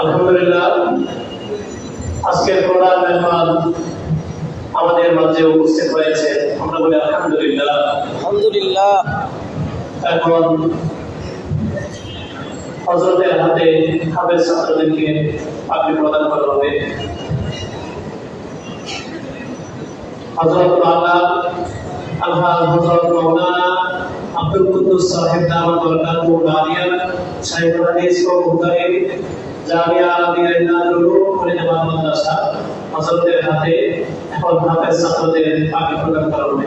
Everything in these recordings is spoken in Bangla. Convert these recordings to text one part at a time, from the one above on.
আলহামদুলিল্লাহ আজকের প্রধান আমাদের মাঝে উপস্থিত হয়েছে। আমরা বলি আলহামদুলিল্লাহ। আলহামদুলিল্লাহ। এখন হজরতের হাতে হাফেজ ছাত্রদেরকে পাগড়ি প্রদান করা হবে। হজরত আল্লাহ আল্লাহ হজরত মৌলানা আব্দুল কুদ্দুস সাহেব দামাত বরকাতুহু দানিয়া শাইখুল হাদিস ও মুহতারিম জামিয়া আলামিয়া ইন্নাদুল উলুম মাদ্রাসা হজরতের হাতে এখন হাফেজ ছাত্রদের পাগড়ি প্রদান করা হবে।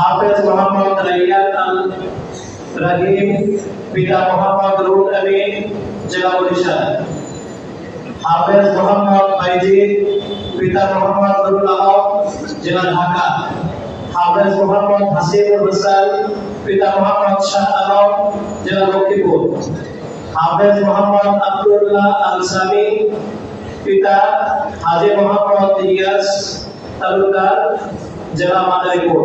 হাফেজ মোহাম্মদ রাইয়ান আল রহিম পিতা মোহাম্মদ রুল আমিন, জেলা বরিশাল হাফেজ মোহাম্মদ বাইজিদ পিতা মোহাম্মদ নুরুল আলম, জেলা ঢাকা। হাফেজ মোহাম্মদ হাসিবুল হাসান পিতা মোহাম্মদ শাহ আলম, জেলা লক্ষ্মীপুর। হাফেজ মোহাম্মদ আব্দুল্লাহ আল সামি পিতা হাজি মোহাম্মদ ইলিয়াস, তালুকদার, জেলা মাদারীপুর।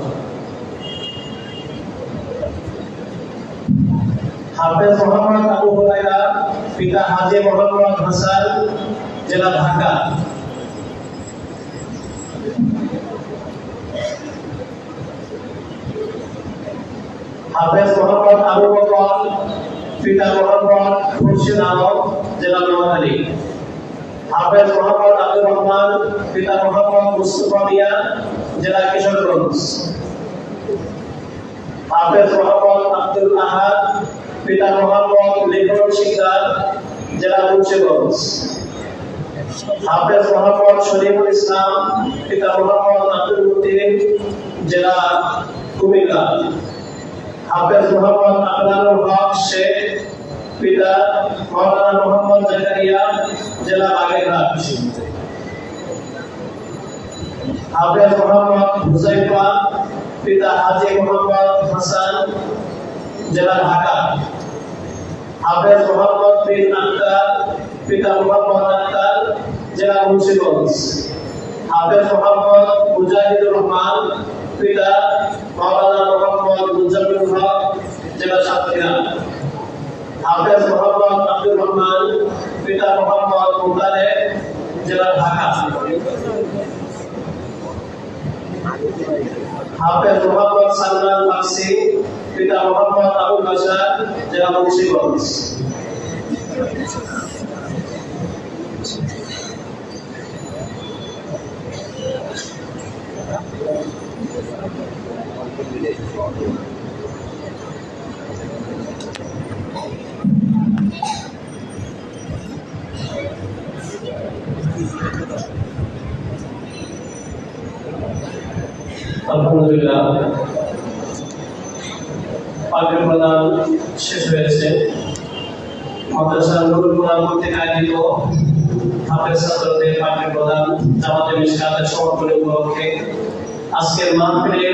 হাফেজ মোহাম্মদ আবু হুরায়রা পিতা হাজি মোহাম্মদ হাসান জেলা ঢাকা। হাফেজ মোহাম্মদ আবু জেলা পিতা মোহাম্মদ লিখন সিকদার জেলা মুন্সিগঞ্জ হাফেজ মোহাম্মদ শরীফুল ইসলাম, পিতা মোহাম্মদ আব্দুল মুতিন, জেলা কুমিল্লা। হাফেজ মোহাম্মদ আবদালুল হক শেখ, পিতা মাওলানা মোহাম্মদ জাকারিয়া, জেলা বাগেরহাট। হাফেজ মোহাম্মদ হুজাইফা, পিতা হাজি মোহাম্মদ হাসান জেলা ঢাকা। হাফেজ মোহাম্মদ বিন আক্তার, পিতা মোহাম্মদ আক্তার, জেলা মুন্সিগঞ্জ। হাফেজ মোহাম্মদ মুজাহিদুর রহমান, পিতা মাওলানা মোহাম্মদ মুজামিল হক, জেলা সাতক্ষীরা। হাফেজ মোহাম্মদ আব্দুর রহমান, পিতা মোহাম্মদ মুতালেব জেলা ঢাকা। হাফেজ মোহাম্মদ সালমান মাকসি পিতা মোহাম্মদ আবুল বাশার জেলা মুন্সিগঞ্জ আলহামদুলিল্লাহ। পাঠের প্রদান শেষ হয়েছে। মাদ্রাসা নুরুল কোরআন কর্তৃক আয়োজিত হাফেজ ছাত্রদের পাগড়ি প্রদান জামাতে মিশকাতের সমর্পণ উপলক্ষে আজকের মাহফিলে